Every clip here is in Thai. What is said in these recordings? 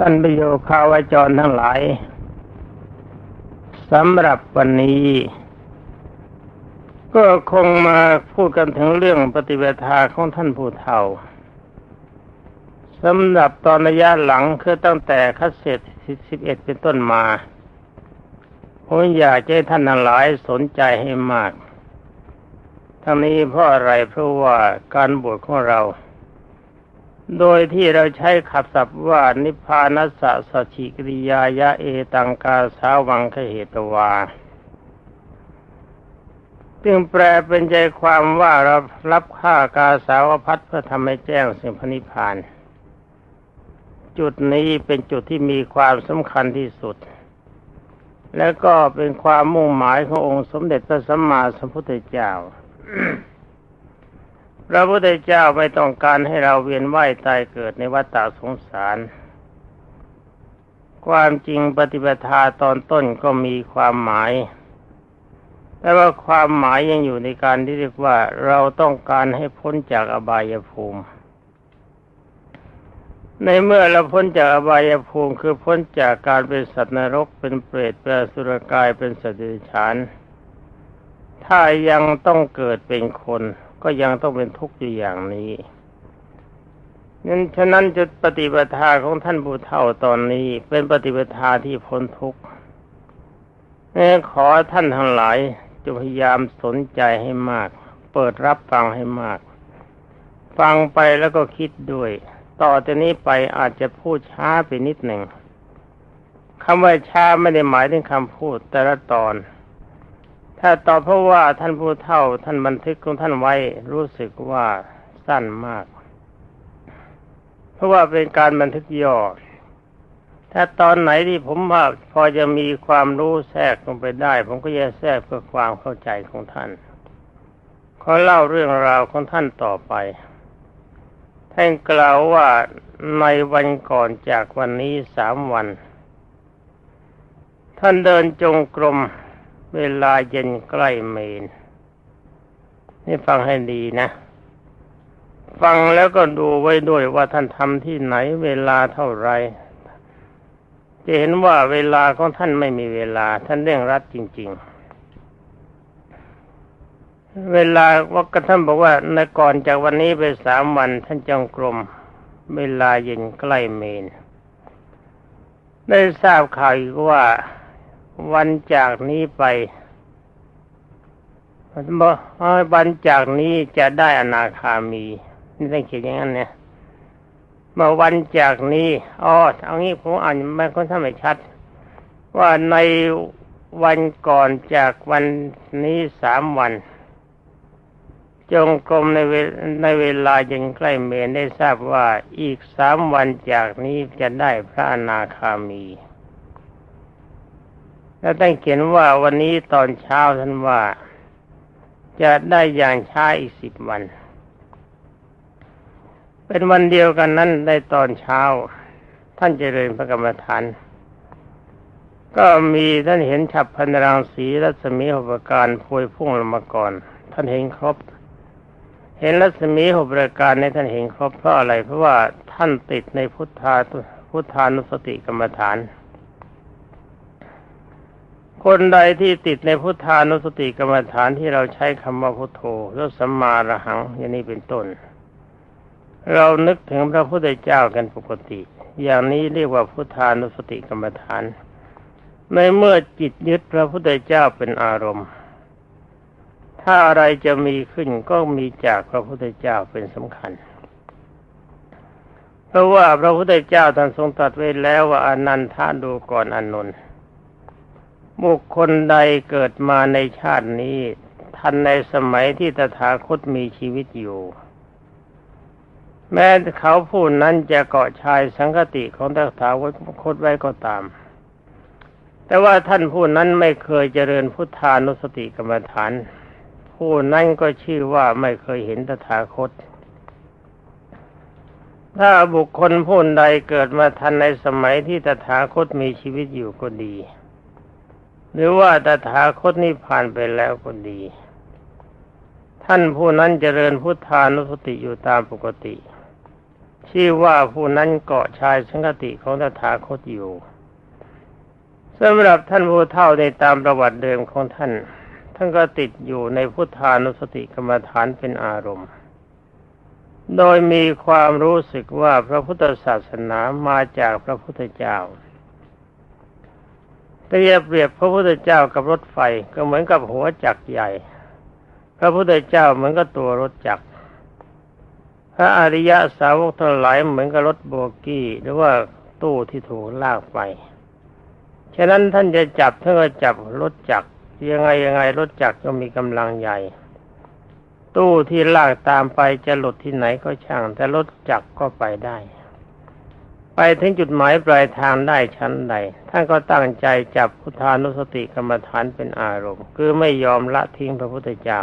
ท่านประโยคาวาจรทั้งหลายสำหรับวันนี้ ก็คงมาพูดกันถึงเรื่องปฏิบัติาของท่านผู้เฒ่าสำหรับตอนระยะหลังคือตั้งแต่คัดเสร็จสิบเอ็ดเป็นต้นมาผมอยากให้ท่านทั้งหลายสนใจให้มาก ทั้งนี้เพราะอะไรเพราะว่าการบวชของเรา โดยที่เราใช้ขับศัพท์ว่านิพพานัสสะสชิกริยายะเอตังกาสาวังคเหตวาจึงแปลเป็นใจความว่าเรารับค่ากาสาวพัดเพื่อทำให้แจ้งสิ่งพนิพพาน จุดนี้เป็นจุดที่มีความสำคัญที่สุด และก็เป็นความมุ่งหมายขององค์สมเด็จพระสัมมาสัมพุทธเจ้า พระพุทธเจ้าไม่ต้องการให้เราเวียนว่ายตายเกิดในวัฏฏะสงสาร ความจริงปฏิปทาตอนต้นก็มีความหมาย แต่ว่าความหมายยังอยู่ในการที่เรียกว่าเราต้องการให้พ้นจากอบายภูมิ ในเมื่อเราพ้นจากอบายภูมิคือพ้นจากการเป็นสัตว์นรกเป็นเปรตเป็นสุรกายเป็นสัตว์เดรัจฉานถ้ายังต้องเกิดเป็นคน ก็ยังต้องเป็นทุกข์อยู่อย่างนี้นั้นฉะนั้นจุดปฏิปทาของท่านผู้เฒ่าตอนนี้ เป็นปฏิปทาที่พ้นทุกข์ขอท่านทั้งหลายจะพยายามสนใจให้มาก เปิดรับฟังให้มาก ฟังไปแล้วก็คิดด้วย ต่อจากนี้ไปอาจจะพูดช้าไปนิดหนึ่งคำว่าช้าไม่ได้หมายถึงคำพูดแต่ละตอน ถ้าตอบเพราะว่าท่านผู้เฒ่าท่านบันทึกของท่านไว้รู้สึกว่าสั้นมาก เพราะว่าเป็นการบันทึกย่อ ถ้าตอนไหนที่ผมว่าพอจะมีความรู้แทรกลงไปได้ ผมก็จะแทรกเพื่อความเข้าใจของท่านขอเล่าเรื่องราวของท่านต่อไป ท่านกล่าวว่าในวันก่อนจากวันนี้สามวัน ท่านเดินจงกรม เวลาเย็นใกล้เมน นี่ฟังให้ดีนะ ฟังแล้วก็ดูไว้ด้วยว่าท่านทำที่ไหนเวลาเท่าไร จะเห็นว่าเวลาของท่านไม่มีเวลา ท่านเร่งรัดจริง ๆ เวลาว่าก็ท่านบอกว่าในก่อนจากวันนี้ไปสามวัน ท่านจงกรมเวลาเย็นใกล้เมน ได้ทราบข่าวว่า วันจากนี้ไปวันจากนี้จะได้อนาคามีนี่ต้องเขียนอย่างนั้นเนี่ยเมื่อวันจากนี้อ๋อเอางี้ผมอ่านไม่ค่อนข้างไม่ชัด ว่าในวันก่อนจากวันนี้สามวัน จงกรมในเวในเวลายังใกล้เมนได้ทราบว่าอีกสามวันจากนี้จะได้พระอนาคามี แล้วท่านเขียนว่าวันนี้ตอนเช้าท่านว่า จะได้อย่างช้าอีกสิบวัน เป็นวันเดียวกันนั้นได้ตอนเช้า ท่านเจริญพระกรรมฐาน ก็มีท่านเห็นฉับพันรังสีรัศมีหกการพวยพุ่งลงมาก่อน ท่านเห็นครบเห็นรัศมีหกประการในท่านเห็นครบเพราะอะไรเพราะว่าท่านติดในพุทธาพุทธานุสติกรรมฐาน คนใดที่ติดในพุทธานุสติกรรมฐานที่เราใช้คำว่าพุทโธแล้วสัมมาระหังอย่างนี้เป็นต้น เรานึกถึงพระพุทธเจ้ากันปกติ อย่างนี้เรียกว่าพุทธานุสติกรรมฐาน ในเมื่อจิตยึดพระพุทธเจ้าเป็นอารมณ์ ถ้าอะไรจะมีขึ้นก็มีจากพระพุทธเจ้าเป็นสำคัญเพราะว่าพระพุทธเจ้าท่านทรงตรัสไว้แล้วว่าอนันทาดูก่อนอนนท์ บุคคลใดเกิดมาในชาตินี้ ทันในสมัยที่ตถาคตมีชีวิตอยู่ แม้เขาผู้นั้นจะเกาะชายสังคติของตถาคตไว้ก็ตาม แต่ว่าท่านผู้นั้นไม่เคยเจริญพุทธานุสติกรรมฐาน ผู้นั้นก็ชื่อว่าไม่เคยเห็นตถาคตถ้าบุคคลผู้ใดเกิดมาทันในสมัยที่ตถาคตมีชีวิตอยู่ก็ดี หรือว่าตถาคตนิพพานไปแล้วก็ดี ท่านผู้นั้นเจริญพุทธานุสติอยู่ตามปกติที่อว่าผู้นั้นเกาะชายสังกติของตถาคตอยู่สำหรับท่านผู้เฒ่าในตามประวัติเดิมของท่าน ท่านก็ติดอยู่ในพุทธานุสติกรรมฐานเป็นอารมณ์ โดยมีความรู้สึกว่าพระพุทธศาสนามาจากพระพุทธเจ้า แต่อย่าเปรียบพระพุทธเจ้ากับรถไฟก็เหมือนกับหัวจักรใหญ่ พระพุทธเจ้าเหมือนกับตัวรถจักร พระอริยสาวกทั้งหลายเหมือนกับรถโบกี้ หรือว่าตู้ที่ถูกลากไป ฉะนั้นท่านจะจับท่านก็จับรถจักรยังไงยังไงรถจักรก็มีกำลังใหญ่ ตู้ที่ลากตามไปจะหลุดที่ไหนก็ช่าง แต่รถจักรก็ไปได้ ไปถึงจุดหมายปลายทางได้ชั้นใดท่านก็ตั้งใจจับพุทธานุสติกรรมฐานเป็นอารมณ์ คือไม่ยอมละทิ้งพระพุทธเจ้า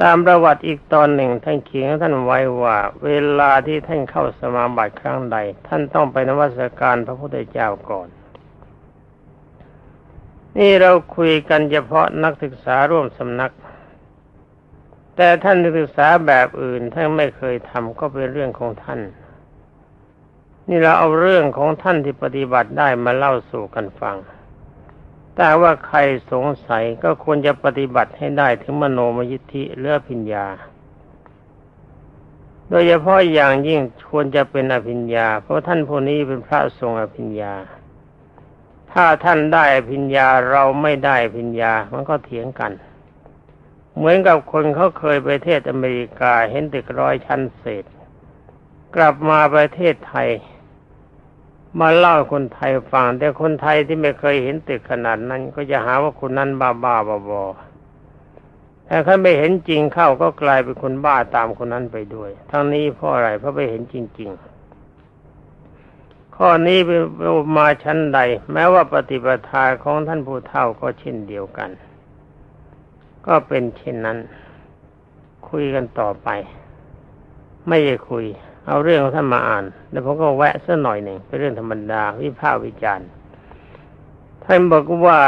ตามประวัติอีกตอนหนึ่งท่านเขียนท่านไว้ว่า เวลาที่ท่านเข้าสมาบัติครั้งใด ท่านต้องไปนวัสการพระพุทธเจ้าก่อน นี่เราคุยกันเฉพาะนักศึกษาร่วมสำนัก แต่ท่านศึกษาแบบอื่นท่านไม่เคยทำก็เป็นเรื่องของท่าน นี่เราเอาเรื่องของท่านที่ปฏิบัติได้มาเล่าสู่กันฟัง แต่ว่าใครสงสัยก็ควรจะปฏิบัติให้ได้ถึงมโนมยิทธิเลือพิญญา โดยเฉพาะอย่างยิ่งควรจะเป็นอภิญญา เพราะท่านผู้นี้เป็นพระทรงอภิญญา ถ้าท่านได้อภิญญาเราไม่ได้อภิญญา มันก็เถียงกัน เหมือนกับคนเขาเคยไปเทศอเมริกาเห็นตึกร้อยชั้นเศษ กลับมาประเทศไทย มาเล่าคนไทยฟัง แต่คนไทยที่ไม่เคยเห็นตึกขนาดนั้น ก็จะหาว่าคนนั้นบ้าบ้าบอบอแต่ถ้าไม่เห็นจริงเข้าก็กลายเป็นคนบ้าตามคนนั้นไปด้วย ทั้งนี้เพราะอะไรเพราะไปเห็นจริง ๆ ข้อนี้เป็นมาชั้นใด แม้ว่าปฏิปทาของท่านผู้เฒ่าก็เช่นเดียวกัน ก็เป็นเช่นนั้น คุยกันต่อไป ไม่ได้คุย เอาเรื่องของท่านมาอ่าน แล้วผมก็แวะสักหน่อยหนึ่งเป็นเรื่องธรรมดาวิพากษ์วิจารณ์ท่านบอกว่า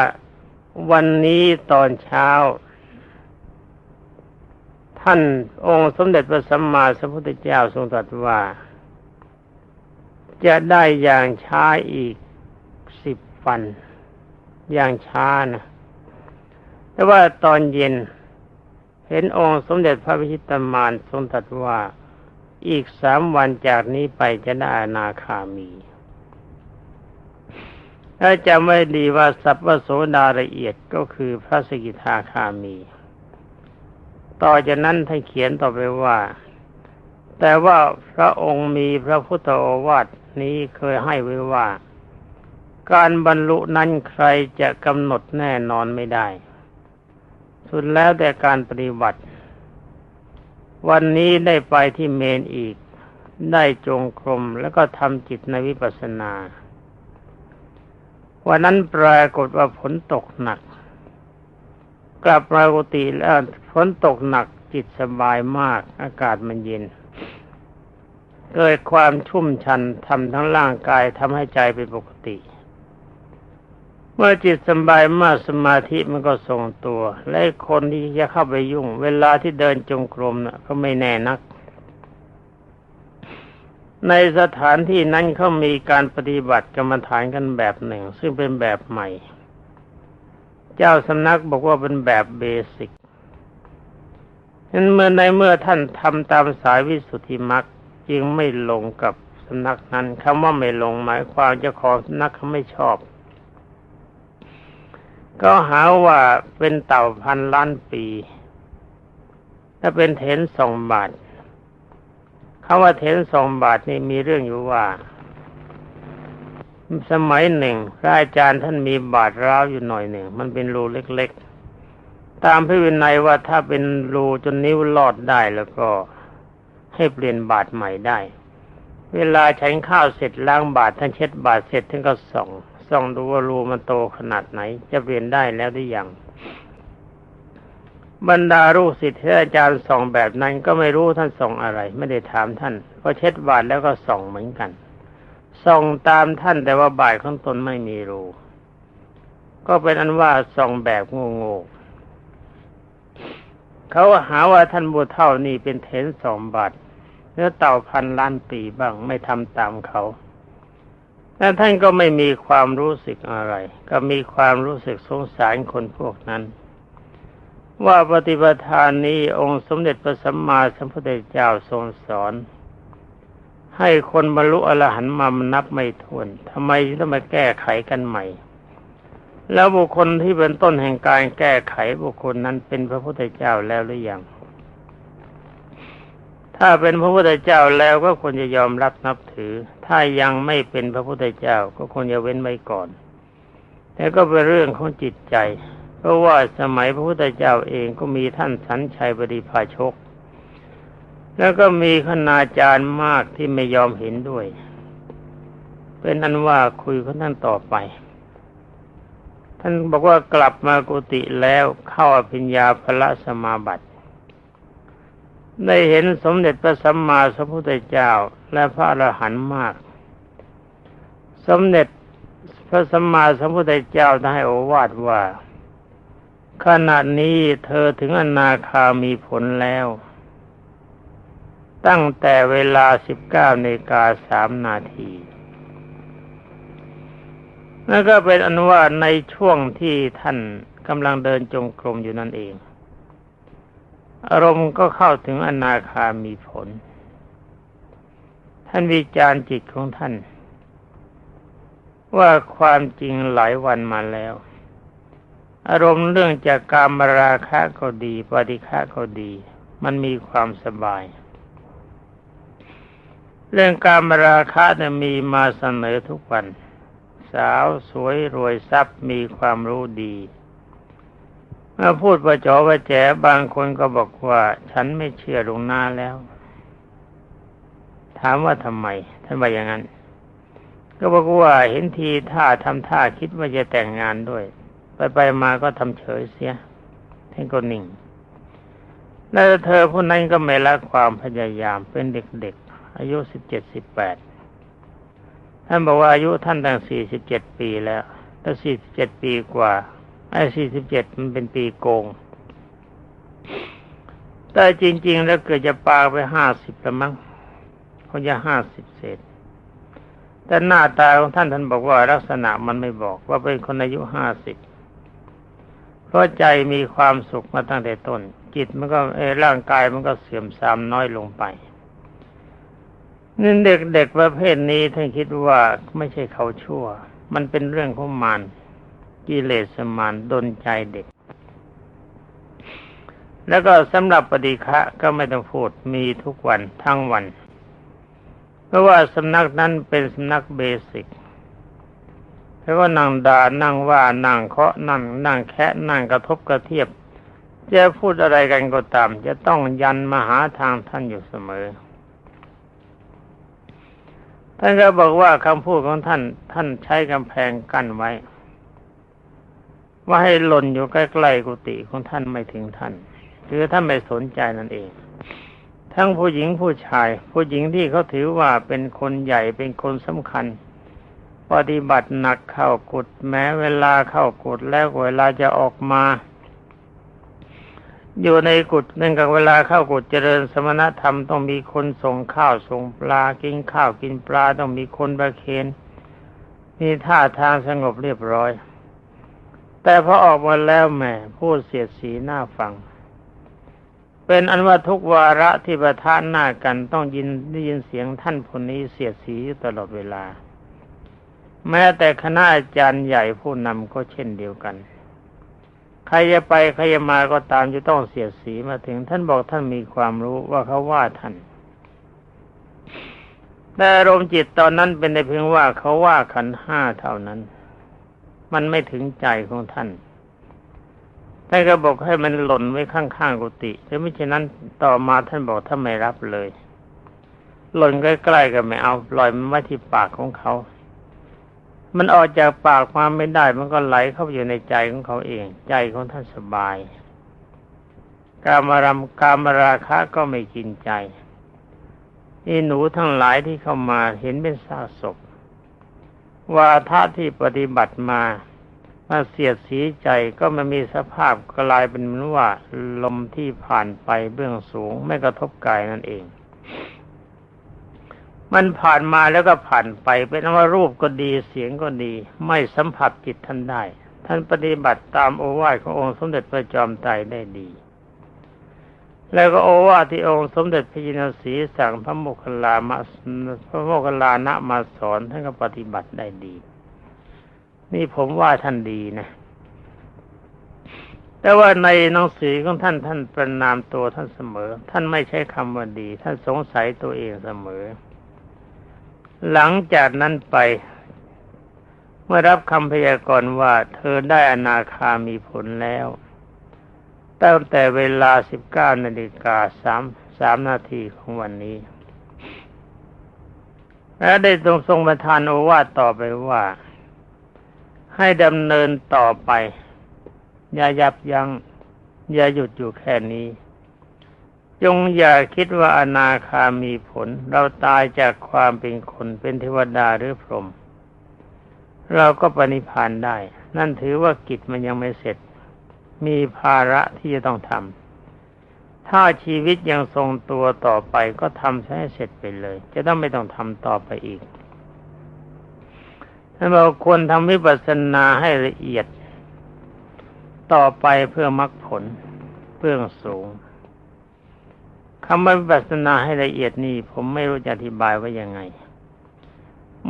วันนี้ตอนเช้า ท่านองค์สมเด็จพระสัมมาสัมพุทธเจ้าทรงตรัสว่า จะได้อย่างช้าอีกสิบวัน อย่างช้านะแต่ว่าตอนเย็น เห็นองค์สมเด็จพระพิชิตมารทรงตรัสว่า อีกสามวันจากนี้ไปจะได้อนาคามี ถ้าจะไม่ดีว่าสัพพโสดาละเอียดก็คือพระสกิทาคามี ต่อจากนั้นท่านเขียนต่อไปว่า แต่ว่าพระองค์มีพระพุทธโอวาทนี้เคยให้ไว้ว่า การบรรลุนั้นใครจะกำหนดแน่นอนไม่ได้ สุดแล้วแต่การปฏิบัติ วันนี้ได้ไปที่เมนอีก ได้จงกรมแล้วก็ทำจิตในวิปัสสนา วันนั้นปรากฏว่าฝนตกหนัก กลับปรากติแล้วฝนตกหนักจิตสบายมาก อากาศมันเย็น เกิดความชุ่มชันทำทั้งร่างกายทำให้ใจเป็นปกติ เมื่อจิตสบายมากสมาธิมันก็ทรงตัว และคนที่จะเข้าไปยุ่ง เวลาที่เดินจงกรมนะ่ะ ก็ไม่แน่นัก ในสถานที่นั้นเขามีการปฏิบัติกรรมฐานกันแบบหนึ่ง ซึ่งเป็นแบบใหม่ เจ้าสำนักบอกว่าเป็นแบบเบสิกนั้นเมื่อในเมื่อท่านทำตามสายวิสุทธิมรรคจึงไม่ลงกับสำนักนั้นคำว่าไม่ลงหมายความเจ้าของสำนักเขาไม่ชอบ ก็หาว่าเป็นเต่าพันล้านปีถ้าเป็นเถนสองบาทคำว่าเถนสองบาทนี่มีเรื่องอยู่ว่า สมัยหนึ่งพระอาจารย์ท่านมีบาทร้าวอยู่หน่อยหนึ่ง มันเป็นรูเล็กๆ ตามพระวินัยว่าถ้าเป็นรูจนนิ้วลอดได้แล้วก็ให้เปลี่ยนบาทใหม่ได้ เวลาฉันข้าวเสร็จล้างบาทท่านเช็ดบาทเสร็จท่านก็ส่อง ส่องดูว่ารูมันโตขนาดไหน จะเปลี่ยนได้แล้วหรือยังบรรดาลูกศิษย์ที่อาจารย์ส่องแบบนั้นก็ไม่รู้ท่านส่องอะไร ไม่ได้ถามท่านก็เช็ดบาทแล้วก็ส่องเหมือนกันส่องตามท่านแต่ว่าบาทของตนไม่มีรูก็เป็นอันว่าส่องแบบโง่ๆเขาหาว่าท่านบุเท่านี่เป็นเทนสองบาทรือเต่าพันล้านปีบ้างไม่ทำตามเขา แต่ท่านก็ไม่มีความรู้สึกอะไร ก็มีความรู้สึกสงสารคนพวกนั้น ว่าปฏิปทานนี้องค์สมเด็จพระสัมมาสัมพุทธเจ้าทรงสอน ให้คนบรรลุอรหันต์มานับไม่ถ้วนทำไมต้องมาแก้ไขกันใหม่ แล้วบุคคลที่เป็นต้นแห่งการแก้ไขบุคคลนั้นเป็นพระพุทธเจ้าแล้วหรือยังถ้าเป็นพระพุทธเจ้าแล้วก็ควรจะยอมรับนับถือ ถ้ายังไม่เป็นพระพุทธเจ้าก็ควรจะเว้นไว้ก่อน แต่ก็เป็นเรื่องของจิตใจ เพราะว่าสมัยพระพุทธเจ้าเองก็มีท่านสันชัยบดีภาชก แล้วก็มีคณาจารย์มากที่ไม่ยอมเห็นด้วย เป็นอันว่าคุยกับท่านต่อไป ท่านบอกว่ากลับมากุติแล้วเข้าอภิญญาพระสมาบัติ ได้เห็นสมเด็จพระสัมมาสัมพุทธเจ้าและพระอรหันต์มาก สมเด็จพระสัมมาสัมพุทธเจ้าได้โอวาทว่า ขณะนี้เธอถึงอนาคามีผลแล้ว ตั้งแต่เวลาสิบเก้านาฬิกาสามนาทีนั่นก็เป็นอนุว่าในช่วงที่ท่านกำลังเดินจงกรมอยู่นั่นเอง อารมณ์ก็เข้าถึงอนาคามีผล ท่านวิจารณ์จิตของท่าน ว่าความจริงหลายวันมาแล้ว อารมณ์เรื่องจากการมราคะก็ดีปฏิฆะก็ดี มันมีความสบาย เรื่องการมราคะเนี่ยมีมาเสนอทุกวัน สาวสวยรวยทรัพย์มีความรู้ดี เมื่อพูดประจอประแจบางคนก็บอกว่าฉันไม่เชื่อลงหน้าแล้ว ถามว่าทำไมท่านว่าอย่างนั้น ก็บอกว่าเห็นทีท่าทำท่าคิดว่าจะแต่งงานด้วย ไปไปมาก็ทำเฉยเสียท่านก็นิ่งแล้วเธอผู้นั้นก็ไม่ละความพยายามเป็นเด็กๆอายุสิบเจ็ดสิบแปดท่านบอกว่าอายุท่านตั้งสี่สิบเจ็ดปีแล้วถ้าสี่สิบเจ็ดปีกว่า ไอ้สี่สิบเจ็ดมันเป็นปีโกง แต่จริง ๆ แล้วเกิดจะปาไปห้าสิบละมั้งคงจะห้าสิบเศษ แต่หน้าตาของท่านท่านบอกว่าลักษณะมันไม่บอกว่าเป็นคนอายุห้าสิบเพราะใจมีความสุขมาตั้งแต่ต้น จิตมันก็เอร่างกายมันก็เสื่อมทรามน้อยลงไปนี่เด็กๆประเภทนี้ท่านคิดว่าไม่ใช่เขาชั่ว มันเป็นเรื่องของมาร กิเลสมานดนใจเด็ก แล้วก็สำหรับปฏิฆะก็ไม่ต้องพูดมีทุกวันทั้งวัน เพราะว่าสำนักนั้นเป็นสำนักเบสิกแล้วก็นั่งด่านั่งว่านั่งเคาะนั่งนั่งแคะนั่งกระทบกระเทียบจะพูดอะไรกันก็ตาม จะต้องยันมาหาทางท่านอยู่เสมอ ท่านก็บอกว่าคำพูดของท่าน ท่านใช้กำแพงกั้นไว้ ว่าให้หล่นอยู่ใกล้ๆกุฏิของท่านไม่ถึงท่านคือท่านไม่สนใจนั่นเอง ทั้งผู้หญิงผู้ชาย ผู้หญิงที่เขาถือว่าเป็นคนใหญ่เป็นคนสำคัญ ปฏิบัติหนักเข้ากุดแม้เวลาเข้ากุดแล้วเวลาจะออกมา อยู่ในกุดนั่นกับเวลาเข้ากุดเจริญสมณธรรมต้องมีคนส่งข้าวส่งปลากินข้าวกินปลาต้องมีคนประเคนมีท่าทางสงบเรียบร้อย แต่พอออกมาแล้วแหมพูดเสียดสีหน้าฟัง เป็นอันว่าทุกวาระที่ประทานหน้ากันต้องยินได้ยินเสียงท่านคนนี้เสียดสีตลอดเวลา แม้แต่คณะอาจารย์ใหญ่ผู้นำก็เช่นเดียวกัน ใครจะไปใครจะมาก็ตามจะต้องเสียดสีมาถึงท่านบอกท่านมีความรู้ว่าเขาว่าท่านแต่อารมณ์จิตตอนนั้นเป็นในเพียงว่าเขาว่าขันห้าเท่านั้น มันไม่ถึงใจของท่านท่านก็บอกให้มันหล่นไว้ข้างๆกุฏิถ้าไม่เช่นนั้นต่อมาท่านบอกถ้าไม่รับเลย หล่นใกล้ๆก็ไม่เอาปล่อยมันไว้ที่ปากของเขา มันออกจากปากมาไม่ได้ มันก็ไหลเข้าไปอยู่ในใจของเขาเอง ใจของท่านสบาย กามารมกามราคะก็ไม่กินใจนี่หนูทั้งหลายที่เข้ามาเห็นเป็นซากศพ วาทะที่ปฏิบัติมามาเสียดสีใจก็มันมีสภาพกลายเป็นเหมือนว่า ลมที่ผ่านไปเบื้องสูงไม่กระทบกายนั่นเอง มันผ่านมาแล้วก็ผ่านไปเป็นว่ารูปก็ดีเสียงก็ดี ไม่สัมผัสจิตท่านได้ ท่านปฏิบัติตามโอวาทขององค์สมเด็จพระจอมไตรได้ดี แล้วก็โอวาทที่องค์สมเด็จพระจินสีสั่งพระโมคคัลลามาพระโมคคัลลานะมาสอนท่านก็ปฏิบัติได้ดี นี่ผมว่าท่านดีนะ แต่ว่าในหนังสือของท่านท่านประนามตัวท่านเสมอ ท่านไม่ใช้คำว่าดี ท่านสงสัยตัวเองเสมอ หลังจากนั้นไป เมื่อรับคำพยากรณ์ว่า เธอได้อนาคามีผลแล้ว ตั้งแต่เวลาสิบเก้านาฬิกาสามสามนาทีของวันนี้ และได้ทรงทรงประทานโอวาทต่อไปว่า ให้ดำเนินต่อไป อย่ายับยัง้งอย่าหยุดอยู่แค่นี้ จงอย่าคิดว่าอนาคามีผล เราตายจากความเป็นคนเป็นเทวดาหรือพรหมเราก็ปณิพานได้ นั่นถือว่ากิจมันยังไม่เสร็จ มีภาระที่จะต้องทำถ้าชีวิตยังทรงตัวต่อไปก็ทำให้เสร็จไปเลย จะต้องไม่ต้องทำต่อไปอีกท่านบอกควรทำวิปัสสนาให้ละเอียด ต่อไปเพื่อมรรคผลเพื่อสูงคำว่าวิปัสสนาให้ละเอียดนี่ผมไม่รู้จะอธิบายว่ายังไง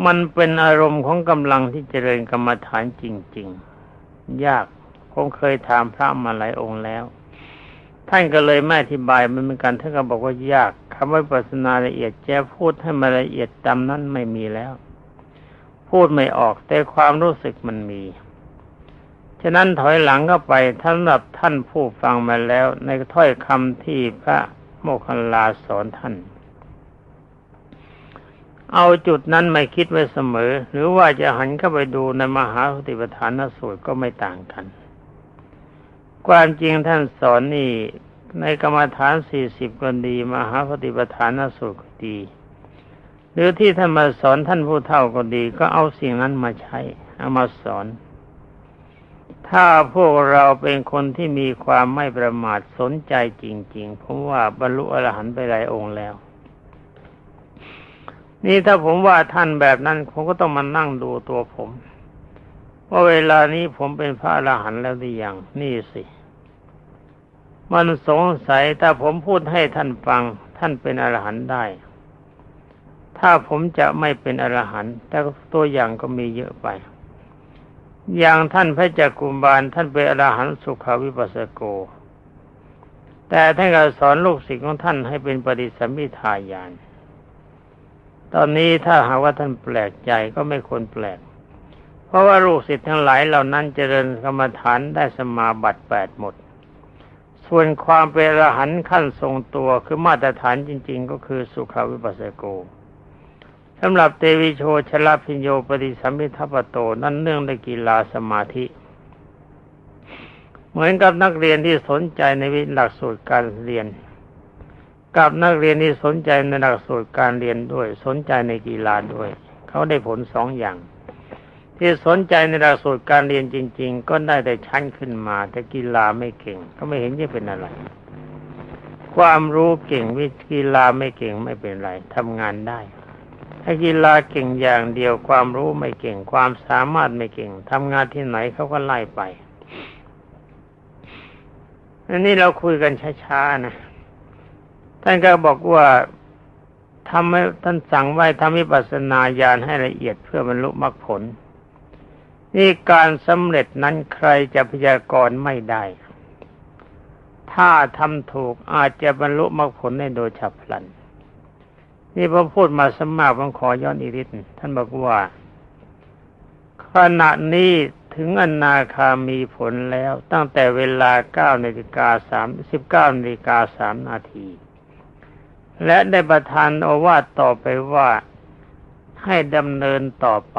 มันเป็นอารมณ์ของกำลังที่เจริญกรรมฐานจริง ๆ ยาก ผมเคยถามพระมาหลายองค์แล้ว ท่านก็เลยไม่อธิบายมันเหมือนกันท่านก็บอกว่ายากคำว่าวิปัสนาละเอียดแจะพูดให้มาละเอียดตามนั้นไม่มีแล้ว พูดไม่ออกแต่ความรู้สึกมันมีฉะนั้นถอยหลังก็ไปสำหรับท่านผู้ฟังมาแล้ว ในถ้อยคำที่พระโมคคัลลาสอนท่าน เอาจุดนั้นไม่คิดไว้เสมอ หรือว่าจะหันเข้าไปดูในมหาสติปัฏฐานสูตรก็ไม่ต่างกัน ความจริงท่านสอนนี่ ในกรรมฐานสี่สิบก็ดี มหาสติปัฏฐานสูตรก็ดี หรือที่ท่านมาสอนท่านผู้เฒ่าก็ดี ก็เอาสิ่งนั้นมาใช้ เอามาสอน ถ้าพวกเราเป็นคนที่มีความไม่ประมาทสนใจจริงๆผมว่าบรรลุอรหันต์ไปหลายองค์แล้วนี่ถ้าผมว่าท่านแบบนั้น ผมก็ต้องมานั่งดูตัวผม ว่าเวลานี้ผมเป็นพระอรหันต์แล้วหรือยัง นี่สิ มันสงสัยถ้าผมพูดให้ท่านฟัง ท่านเป็นอรหันต์ได้ ถ้าผมจะไม่เป็นอรหันต์แต่ตัวอย่างก็มีเยอะไป อย่างท่านพระจักกุมบาล ท่านเป็นอรหันต์สุขาวิปัสสโก แต่ท่านก็สอนลูกศิษย์ของท่านให้เป็นปฏิสัมพิทาญาณตอนนี้ถ้าหากว่าท่านแปลกใจก็ไม่ควรแปลก เพราะว่าลูกศิษย์ทั้งหลายเหล่านั้นเจริญกรรมฐานได้สมาบัติแปดหมด ส่วนความเป็นอรหันต์ขั้นทรงตัวคือมาตรฐานจริง ๆ ก็คือสุขวิปัสสโกสำหรับเตวิโชชลาพิญโยปฏิสัมพิทัปโตนั่นเนื่องในกีฬาสมาธิ เหมือนกับนักเรียนที่สนใจในวิหลักสูตรการเรียน กับนักเรียนที่สนใจในหลักสูตรการเรียนด้วย สนใจในกีฬาด้วย เขาได้ผลสองอย่าง ที่สนใจในหลักสูตรการเรียนจริง ๆ ก็ได้แต่ชั้นขึ้นมา แต่กีฬาไม่เก่ง ก็ไม่เห็นจะเป็นอะไร ความรู้เก่งวิกีฬาไม่เก่งไม่เป็นไรทำงานได้ถ้ากีฬาเก่งอย่างเดียวความรู้ไม่เก่งความสามารถไม่เก่งทำงานที่ไหนเขาก็ไล่ไปอันนี้เราคุยกันช้าๆนะท่านก็บอกว่าทำให้ท่านสั่งไว้ทำวิปัสสนาญาณให้ละเอียดเพื่อบรรลุมรรคผล นี่การสำเร็จนั้นใครจะพยากรณ์ไม่ได้ ถ้าทำถูกอาจจะบรรลุมรรคผลได้โดยฉับพลัน นี่พอพูดมาสมากผมขอย้อนอีกนิดท่านบอกว่า ขณะนี้ถึงอนาคามีผลแล้วตั้งแต่เวลาเก้านาฬิกาสามสิบเก้านาฬิกาสามนาที และได้ประทานโอวาทต่อไปว่าให้ดำเนินต่อไป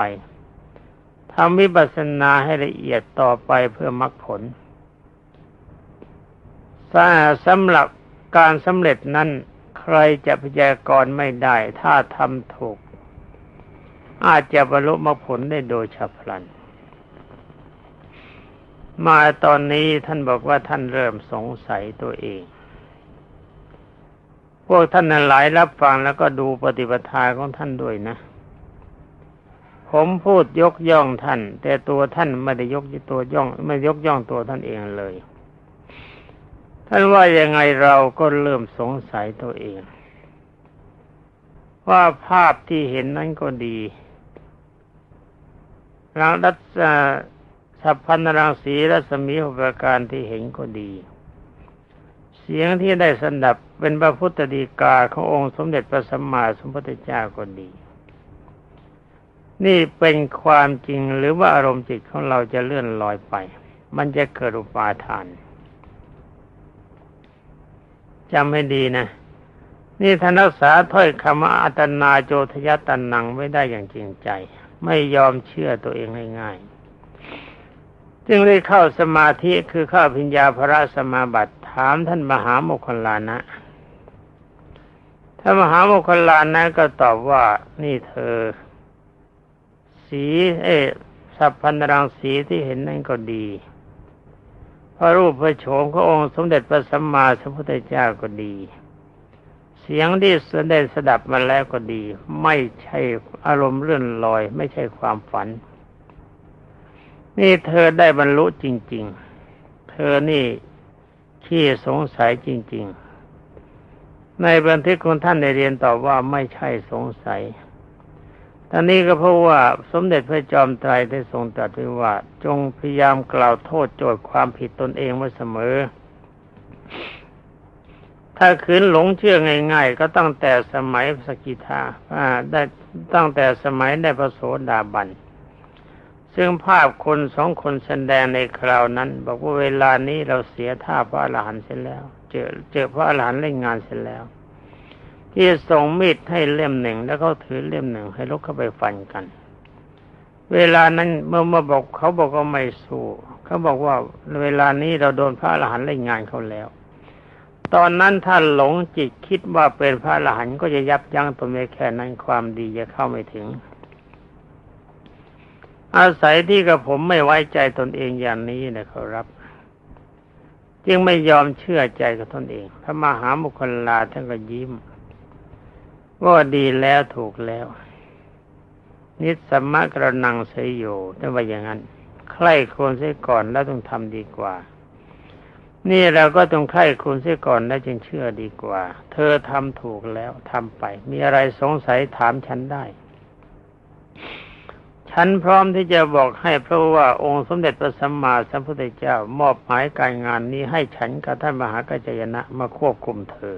ำวิปัสสนาให้ละเอียดต่อไปเพื่อมรรคผลสำหรับการสำเร็จนั้นใครจะพยากรณ์ไม่ได้ ถ้าทำถูก อาจจะบรรลุมรรคผลได้โดยฉับพลัน มาตอนนี้ท่านบอกว่าท่านเริ่มสงสัยตัวเอง พวกท่านนั้นหลายรับฟังแล้วก็ดูปฏิปทาของท่านด้วยนะ ผมพูดยกย่องท่าน แต่ตัวท่านไม่ได้ยกตัวย่อง ไม่ยกย่องตัวท่านเองเลย ท่านว่ายังไงเราก็เริ่มสงสัยตัวเอง ว่าภาพที่เห็นนั้นก็ดีรังรัศสัพพันรังสีรัศมีอุปการที่เห็นก็ดี เสียงที่ได้สนับเป็นพระพุทธดีกาขององค์สมเด็จพระสัมมาสัมพุทธเจ้าก็ดี นี่เป็นความจริงหรือว่าอารมณ์จิตของเราจะเลื่อนลอยไป มันจะเกิดอุปาทานจำให้ดีนะ นี่ท่านรักษาถ้อยคำอัตนาโจทยตันนังไม่ได้อย่างจริงใจ ไม่ยอมเชื่อตัวเองง่ายๆจึงได้เข้าสมาธิคือเข้าพิญญาพระสมาบัติถามท่านมหาโมคคลานะท่านมหาโมคคลานะก็ตอบว่านี่เธอ สีเอสัพพันรังสีที่เห็นนั่นก็ดี พระรูปพระโฉมขององค์สมเด็จพระสัมมาสัมพุทธเจ้าก็ดี เสียงที่สนได้สดับมาแล้วก็ดี ไม่ใช่อารมณ์เลื่อนลอย ไม่ใช่ความฝัน นี่เธอได้บรรลุจริง ๆ เธอนี่ขี้สงสัยจริง ๆ ในบันทึกของท่านในเรียนตอบว่าไม่ใช่สงสัย ตอนนี้ก็เพราะว่าสมเด็จพระจอมไตรได้ทรงตรัสไว้ว่า จงพยายามกล่าวโทษโจทย์ความผิดตนเองไว้เสมอ ถ้าขืนหลงเชื่อง่าย ๆ ก็ตั้งแต่สมัยสกิทาได้ตั้งแต่สมัยได้พระโสดาบันซึ่งภาพคนสองคนแสดงในคราวนั้น บอกว่าเวลานี้เราเสียท่าพระอรหันต์เสร็จแล้ว เจอเจอพระอรหันต์เล่นงานเสร็จแล้ว ที่ส่งมีดให้เล่มหนึ่ง แล้วเขาถือเล่มหนึ่ง ให้ลุกเข้าไปฟันกัน เวลานั้นเมื่อมาบอกเขาบอกว่าไม่สู้เขาบอกว่าเวลานี้เราโดนพระอรหันต์เล่นงานเขาแล้ว ตอนนั้นถ้าหลงจิตคิดว่าเป็นพระอรหันต์ก็จะยับยั้งตัวเองแค่นั้นความดีจะเข้าไม่ถึง อาศัยที่กับผมไม่ไว้ใจตนเองอย่างนี้นะครับจึงไม่ยอมเชื่อใจกับตนเองพระมหามุคลาท่านก็ยิ้ม ว่าดีแล้วถูกแล้ว นิสมะกระนังเสยโยถ้าว่าอย่างนั้น ใคร่ควรเสียก่อนแล้วต้องทำดีกว่า นี่เราก็ต้องใคร่ควรเสียก่อนแล้วจึงเชื่อดีกว่า เธอทำถูกแล้วทำไป มีอะไรสงสัยถามฉันได้ ฉันพร้อมที่จะบอกให้เพราะว่าองค์สมเด็จพระสัมมาสัมพุทธเจ้ามอบหมายการงานนี้ให้ฉันกับท่านมหากัจจยนะมาควบคุมเธอ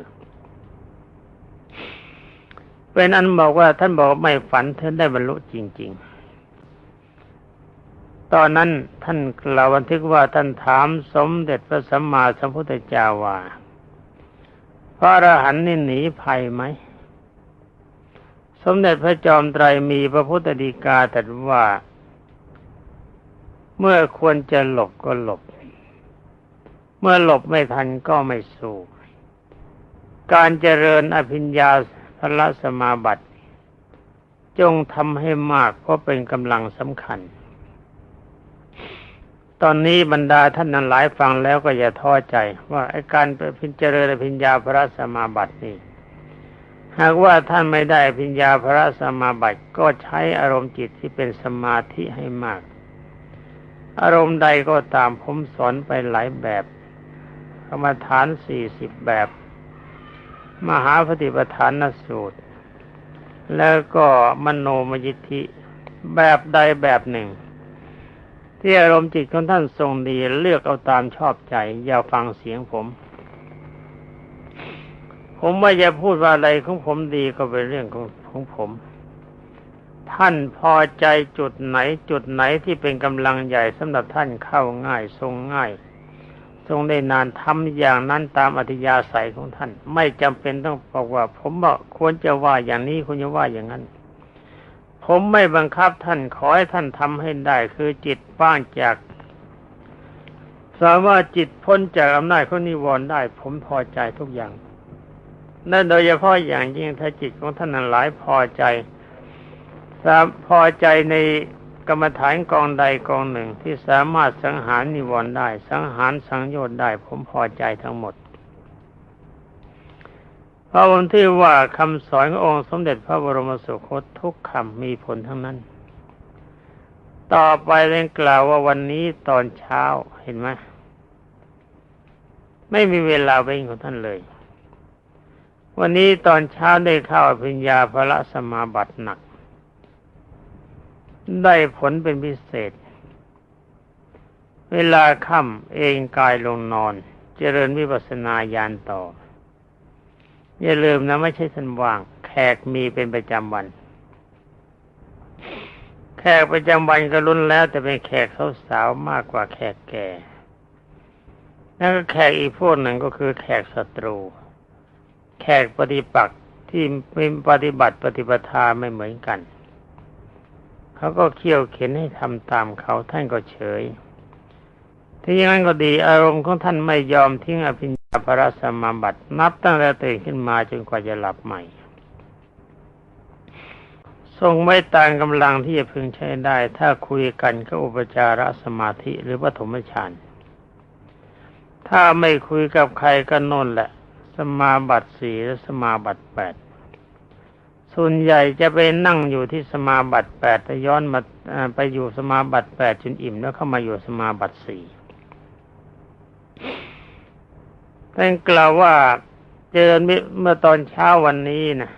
เป็นอันบอกว่าท่านบอกไม่ฝันท่านได้บรรลุจริง ๆ ตอนนั้นท่านเราบันทึกว่าท่านถามสมเด็จพระสัมมาสัมพุทธเจ้าว่าพระอรหันต์นี่หนีภัยไหม สมเด็จพระจอมไตรมีพระพุทธดีกาตรัสว่า เมื่อควรจะหลบก็หลบ เมื่อหลบไม่ทันก็ไม่สู้การเจริญอภิญญา พระสมาบัติ จงทำให้มากเพราะเป็นกำลังสำคัญ ตอนนี้บรรดาท่านนั้นหลายฟังแล้วก็อย่าท้อใจ ว่าไอการพิจารณาพิญญาพระสมาบัตินี่หากว่าท่านไม่ได้พิญญาพระสมาบัติก็ใช้อารมณ์จิตที่เป็นสมาธิให้มาก อารมณ์ใดก็ตามผมสอนไปหลายแบบกรรมฐานสี่สิบแบบ มหาปฏิปทานสูตร แล้วก็มโนมยิทธิแบบใดแบบหนึ่ง ที่อารมณ์จิตของท่านทรงดีเลือกเอาตามชอบใจ อย่าฟังเสียงผม ผมว่าจะพูดว่าอะไรของผมดีก็เป็นเรื่องของของผม ท่านพอใจจุดไหนจุดไหนที่เป็นกำลังใหญ่สำหรับท่านเข้าง่ายทรงง่าย รงได้นานทำอย่างนั้นตามอัธยาศัยของท่าน ไม่จำเป็นต้องบอกว่า ผมบอกควรจะว่าอย่างนี้คุณจะว่าอย่างนั้น ผมไม่บังคับท่านขอให้ท่านทำให้ได้ คือจิตป้างจากสามารถจิตพ้นจากอำนาจของนิวรณ์ได้ ผมพอใจทุกอย่างนั่นโดยเฉพาะอย่างยิ่งถ้าจิตของท่านนั้นหลายพอใจพอใจใน กรรมฐานกองใดกองหนึ่งที่สามารถสังหารนิวรณ์ได้ สังหารสังโยชน์ได้ผมพอใจทั้งหมดเพราะผมที่ว่าคำสอนขององค์สมเด็จพระบรมสุคตทุกคำมีผลทั้งนั้น ต่อไปเร่งกล่าวว่าวันนี้ตอนเช้าเห็นไหมไม่มีเวลาเว้นของท่านเลย วันนี้ตอนเช้าได้เข้าอภิญญาพระสมาบัติหนัก ได้ผลเป็นพิเศษ เวลาค่ำเองกายลงนอน เจริญวิปัสสนาญาณต่อ อย่าลืมนะไม่ใช่ท่านว่าง แขกมีเป็นประจำวัน แขกประจำวันก็รุนแล้ว แต่เป็นแขกสาวๆมากกว่าแขกแก่แล้วก็แขกอีกพวกหนึ่งก็คือแขกศัตรู แขกปฏิปักษ์ที่มีปฏิบัติปฏิปทาไม่เหมือนกัน เขาก็เขี่ยวเข็นให้ทำตามเขาท่านก็เฉยที่ย่างนั้นก็ดี อารมณ์ของท่านไม่ยอมทิ้งอภิญญาพระสมาบัติ นับตั้งแต่ตื่นขึ้นมาจนกว่าจะหลับใหม่ ทรงไม่ต่างกำลังที่จะพึงใช้ได้ ถ้าคุยกันก็อุปจารสมาธิหรือปฐมฌานถ้าไม่คุยกับใครก็นนแหละ สมาบัติสี่และสมาบัติแปด ส่วนใหญ่จะไปนั่งอยู่ที่สมาบัติแปดแต่ย้อนมาไปอยู่สมาบัติแปดจนอิ่มแล้วเข้ามาอยู่สมาบัติสี่ท่านกล่าวว่าเจอเมื่อตอนเช้าวันนี้นะ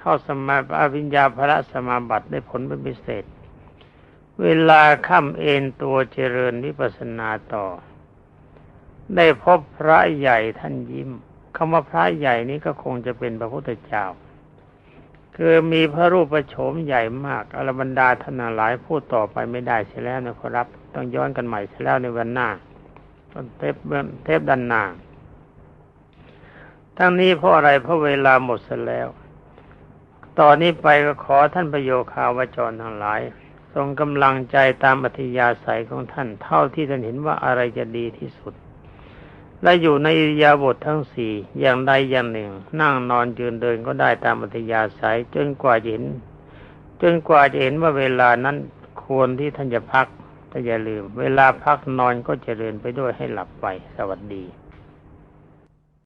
เข้าสมาอวิญญาพระสมาบัติได้ผลเป็นพิเศษ เวลาค่ำเอนตัวเจริญวิปัสสนาต่อ ได้พบพระใหญ่ท่านยิ้มคำว่าพระใหญ่นี้ก็คงจะเป็นพระพุทธเจ้า คือมีพระรูปประโฉมใหญ่มากอรบรรดาท่านหลายพูดต่อไปไม่ได้เสียแล้วนะครับ ต้องย้อนกันใหม่เสียแล้วในวันหน้าเทปเทปดันหน้าทั้งนี้เพราะอะไรเพราะเวลาหมดเสียแล้ว ตอนนี้ไปก็ขอท่านประโยคาวจรทั้งหลาย ทรงกำลังใจตามอัธยาศัยของท่านเท่าที่ท่านเห็นว่าอะไรจะดีที่สุด และอยู่ในอิริยาบถททั้งสี่อย่างใดอย่างหนึ่ง นั่งนอนยืนเดินก็ได้ตามอัธยาศัยจนกว่าจะเห็น จนกว่าจะเห็นว่าเวลานั้นควรที่ท่านจะพักแต่อย่าลืม เวลาพักนอนก็เจริญไปด้วยให้หลับไปสวัสดี